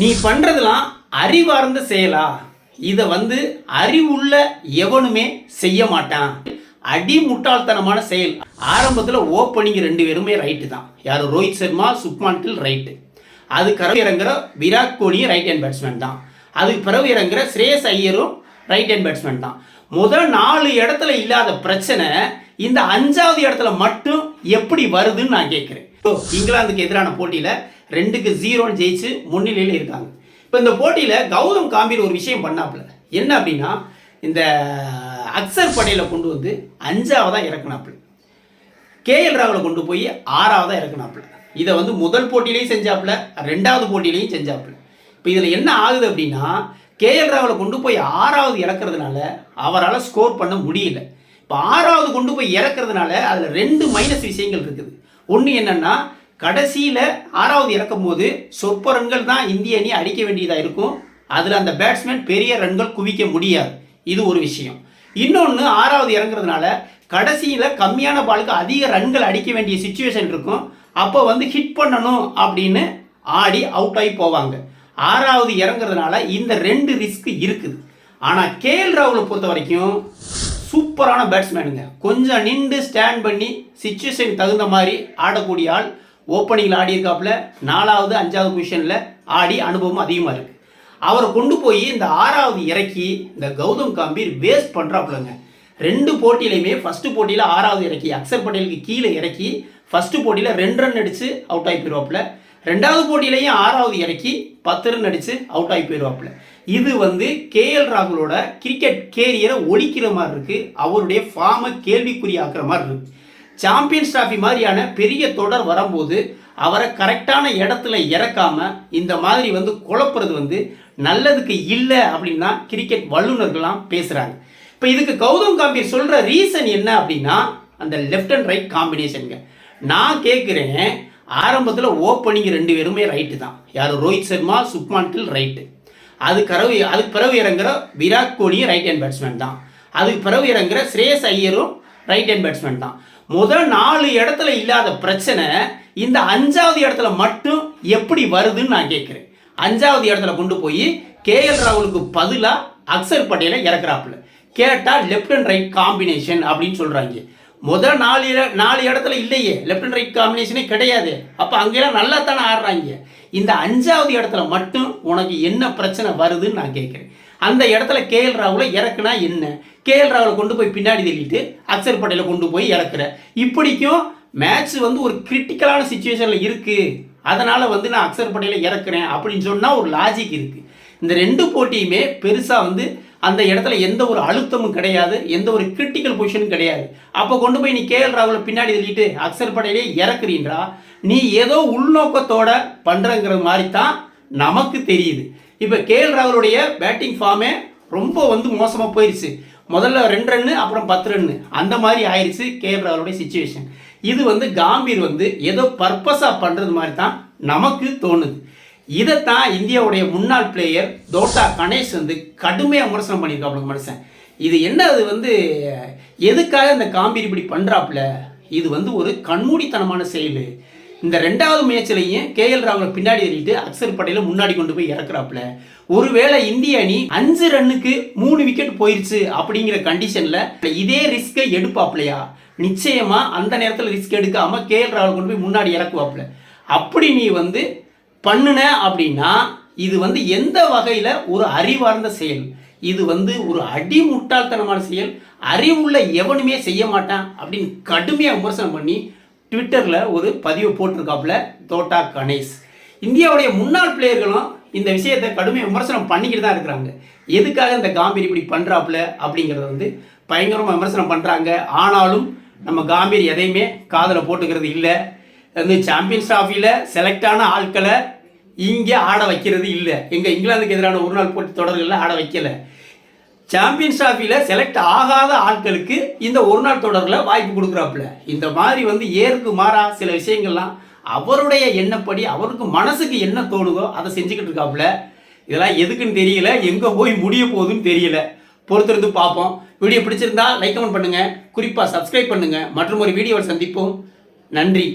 நீ பண்றதெல்லாம் அறிவார்ந்த செயலா? இதை வந்து அறிவுள்ள எவனுமே செய்ய மாட்டான். அடி முட்டாள்தனமான செயல். ஆரம்பத்தில் ஓப்பனிங் ரெண்டு பேருமே ரைட்டு தான். யார்? ரோஹித் சர்மா சுப்மான் கில் ரைட்டு அது கரவு இறங்குற விராட் கோலியும் ரைட் ஹேண்ட் பேட்ஸ்மேன் தான். அதுக்கு பிறகு இறங்குற ஸ்ரேயஸ் ஐயரும் ரைட் ஹேண்ட் பேட்ஸ்மேன் தான். முதல் நாலு இடத்துல இல்லாத பிரச்சனை இந்த அஞ்சாவது இடத்துல மட்டும் எப்படி வருதுன்னு நான் கேட்குறேன் இப்போ இங்கிலாந்துக்கு எதிரான போட்டியில் ரெண்டுக்கு ஜீரோன்னு ஜெயிச்சு முன்னிலையில் இருக்காங்க. இப்போ இந்த போட்டியில் கௌதம் காம்பீர் ஒரு விஷயம் பண்ணாப்புல. என்ன அப்படின்னா இந்த அக்சர் படையில் கொண்டு வந்து அஞ்சாவதாக இறக்குனாப்புல. கேஎல் ராவில் கொண்டு போய் ஆறாவதாக இறக்குனாப்புல. இதை வந்து முதல் போட்டியிலையும் செஞ்சாப்புல ரெண்டாவது போட்டியிலையும் செஞ்சாப்புல. இப்போ இதில் என்ன ஆகுது அப்படின்னா கேஎல் ராவில் கொண்டு போய் ஆறாவது இறக்குறதுனால அவரால் ஸ்கோர் பண்ண முடியல. இப்போ ஆறாவது கொண்டு போய் இறக்குறதுனால அதில் ரெண்டு மைனஸ் விஷயங்கள் இருக்குது. ஒன்று என்னன்னா கடைசியில் ஆறாவது இறக்கும் போது சொற்ப ரன்கள் தான் இந்திய அணி அடிக்க வேண்டியதாக இருக்கும். அதில் அந்த பேட்ஸ்மேன் பெரிய ரன்கள் குவிக்க முடியாது. இது ஒரு விஷயம். இன்னொன்று ஆறாவது இறங்குறதுனால கடைசியில் கம்மியான பாலுக்கு அதிக ரன்கள் அடிக்க வேண்டிய சுச்சுவேஷன் இருக்கும். அப்போ வந்து ஹிட் பண்ணணும் அப்படின்னு ஆடி அவுட் ஆகி போவாங்க. ஆறாவது இறங்குறதுனால இந்த ரெண்டு ரிஸ்க் இருக்குது. ஆனால் கேஎல் ராகுலை பொறுத்த வரைக்கும் சூப்பரான பேட்ஸ்மேனுங்க கொஞ்சம் நின்று ஸ்டாண்ட் பண்ணி சுச்சுவேஷன் தகுந்த மாதிரி ஆடக்கூடிய ஆள் ஓப்பனிங்கில் ஆடியிருக்காப்புல நாலாவது அஞ்சாவது பொசிஷனில் ஆடி அனுபவம் அதிகமாக இருக்குது அவரை கொண்டு போய் இந்த ஆறாவது இறக்கி இந்த கௌதம் காம்பீர் வேஸ்ட் பண்ணுறாப்புலங்க ரெண்டு போட்டியிலையுமே ஃபஸ்ட்டு போட்டியில் ஆறாவது இறக்கி அக்சர் பட்டேலுக்கு கீழே இறக்கி ஃபஸ்ட்டு போட்டியில் ரெண்டு ரன் அடித்து அவுட் ஆகி போயிடுவாப்புல ரெண்டாவது போட்டியிலையும் ஆறாவது இறக்கி பத்து ரன் அடித்து அவுட் ஆகி போயிடுவாப்புல இது வந்து கேஎல் ராகுலோட கிரிக்கெட் கேரியரை ஒழிக்கிற மாதிரி இருக்கு. அவருடைய ஃபார்மை கேள்விக்குறியாக்குற மாதிரி இருக்கு. சாம்பியன்ஸ் டிராஃபி மாதிரியான பெரிய தொடர் வரும்போது அவரை கரெக்டான இடத்துல இறக்காம இந்த மாதிரி வந்து குழப்புறது வந்து நல்லதுக்கு இல்லை அப்படின்னா கிரிக்கெட் வல்லுநர்கள்லாம் பேசுகிறாங்க இப்போ இதுக்கு கௌதம் காம்பீர் சொல்கிற ரீசன் என்ன அப்படின்னா அந்த லெஃப்ட் அண்ட் ரைட் காம்பினேஷனுங்க நான் கேட்குறேன் ஆரம்பத்தில் ஓப்பனிங் ரெண்டு பேருமே ரைட்டு தான். யார்? ரோஹித் சர்மா சுப்மான் கில் ரைட்டு அது கரவு அதுக்கு பிறகு இறங்குற விராட் கோலியும் ரைட் ஹேண்ட் பேட்ஸ்மேன் தான். அதுக்கு பிறகு இறங்குற ஸ்ரேயஸ் ஐயரும் ரைட் ஹேண்ட் பேட்ஸ்மேன் தான். முதல் நாலு இடத்துல இல்லாத பிரச்சனை இந்த அஞ்சாவது இடத்துல மட்டும் எப்படி வருதுன்னு நான் கேட்குறேன். அஞ்சாவது இடத்துல கொண்டு போய் கேஎல் ராகுலுக்கு பதிலாக அக்சர் பட்டேலை இறக்குறாப்புல. கேட்டால் லெஃப்ட் அண்ட் ரைட் காம்பினேஷன் அப்படின்னு சொல்கிறாங்க முதல் நாலு இட- நாலு இடத்துல இல்லையே லெஃப்ட் அண்ட் ரைட் காம்பினேஷனே கிடையாது. அப்போ அங்கெல்லாம் நல்லா தானே ஆடுறாங்க. இந்த அஞ்சாவது இடத்துல மட்டும் உனக்கு என்ன பிரச்சனை வருதுன்னு நான் கேட்குறேன். அந்த இடத்துல கேஎல் ராவில் இறக்குனா என்ன? கேஎல் ராவில் கொண்டு போய் பின்னாடி தள்ளிட்டு அக்சர் பட்டேல கொண்டு போய் இறக்குற. இப்படிக்கும் மேட்ச் வந்து ஒரு கிரிட்டிக்கலான சுச்சுவேஷனில் இருக்குது அதனால் வந்து நான் அக்சர் பட்டேலை இறக்குறேன் அப்படின்னு சொன்னால் ஒரு லாஜிக் இருக்குது இந்த ரெண்டு போட்டியுமே பெருசாக வந்து அந்த இடத்துல எந்த ஒரு அழுத்தமும் கிடையாது எந்த ஒரு கிரிட்டிக்கல் பொசிஷனும் கிடையாது. அப்போ கொண்டு போய் நீ கேஎல் ராகுல பின்னாடி தள்ளிட்டு அக்சர் படையிலே இறக்குறீன்றா? நீ ஏதோ உள்நோக்கத்தோட பண்ணுறங்கிற மாதிரி தான் நமக்கு தெரியுது. இப்போ கேஎல் ராகுலுடைய பேட்டிங் ஃபார்மே ரொம்ப வந்து மோசமாக போயிடுச்சு முதல்ல ரெண்டு ரன்னு அப்புறம் பத்து ரன்னு அந்த மாதிரி ஆயிடுச்சு கேஎல் ராகுலுடைய சுச்சுவேஷன் இது வந்து காம்பீர் வந்து ஏதோ பர்பஸாக பண்ணுறது மாதிரி தான் நமக்கு தோணுது. இதைத்தான் இந்தியாவுடைய முன்னாள் பிளேயர் தோட்டா கணேஷ் வந்து கடுமையாக விமர்சனம் பண்ணியிருக்காப்புல மனுஷன். இது என்ன அது வந்து எதுக்காக இந்த காம்பீர் இப்படி பண்ணுறாப்புல இது வந்து ஒரு கண்மூடித்தனமான செயல். இந்த ரெண்டாவது மேட்ச்லையும் கேஎல் ராகுல பின்னாடி ஏறிட்டு அக்சர் பட்டேலை முன்னாடி கொண்டு போய் இறக்குறாப்புல. ஒருவேளை இந்திய அணி அஞ்சு ரன்னுக்கு மூணு விக்கெட் போயிருச்சு அப்படிங்கிற கண்டிஷனில் இதே ரிஸ்கை எடுப்பாப்லையா நிச்சயமாக அந்த நேரத்தில் ரிஸ்க் எடுக்காமல் கே எல் ராகுல் கொண்டு போய் முன்னாடி இறக்குவாப்ல அப்படி நீ வந்து பண்ணினேன் அப்படின்னா இது வந்து எந்த வகையில் ஒரு அறிவார்ந்த செயல்? இது வந்து ஒரு அடி முட்டாள்தனமான செயல். அறிவுள்ள எவனுமே செய்ய மாட்டான் அப்படின்னு கடுமையாக விமர்சனம் பண்ணி ட்விட்டரில் ஒரு பதிவு போட்டிருக்காப்புல தோட்டா கணேஷ். இந்தியாவுடைய முன்னாள் பிளேயர்களும் இந்த விஷயத்தை கடுமையாக விமர்சனம் பண்ணிக்கிட்டு தான் இருக்கிறாங்க. எதுக்காக இந்த காம்பீர் இப்படி பண்ணுறாப்புல அப்படிங்கிறத வந்து பயங்கரமாக விமர்சனம் பண்ணுறாங்க ஆனாலும் நம்ம காம்பீர் எதையுமே காதில் போட்டுக்கிறது இல்லை. வந்து சாம்பியன்ஸ் டிராஃபியில் செலக்டான ஆட்களை இங்கே ஆட வைக்கிறது இல்லை. எங்கள் இங்கிலாந்துக்கு எதிரான ஒரு நாள் போட்டி தொடர்களில் ஆட வைக்கல. சாம்பியன்ஸ் டிராஃபியில் செலக்ட் ஆகாத ஆட்களுக்கு இந்த ஒரு நாள் தொடரில் வாய்ப்பு கொடுக்குறாப்புல. இந்த மாதிரி வந்து ஏருக்கு மாறா சில விஷயங்கள்லாம் அவருடைய எண்ணப்படி அவருக்கு மனசுக்கு என்ன தோணுதோ அதை செஞ்சுக்கிட்டு இருக்காப்புல. இதெல்லாம் எதுக்குன்னு தெரியல. எங்கே போய் முடிய போகுதுன்னு தெரியல. பொறுத்திருந்து பார்ப்போம். வீடியோ பிடிச்சிருந்தா லைக் கமெண்ட் பண்ணுங்கள் குறிப்பாக சப்ஸ்கிரைப் பண்ணுங்கள் மற்றும் ஒரு வீடியோவில் சந்திப்போம். நன்றி.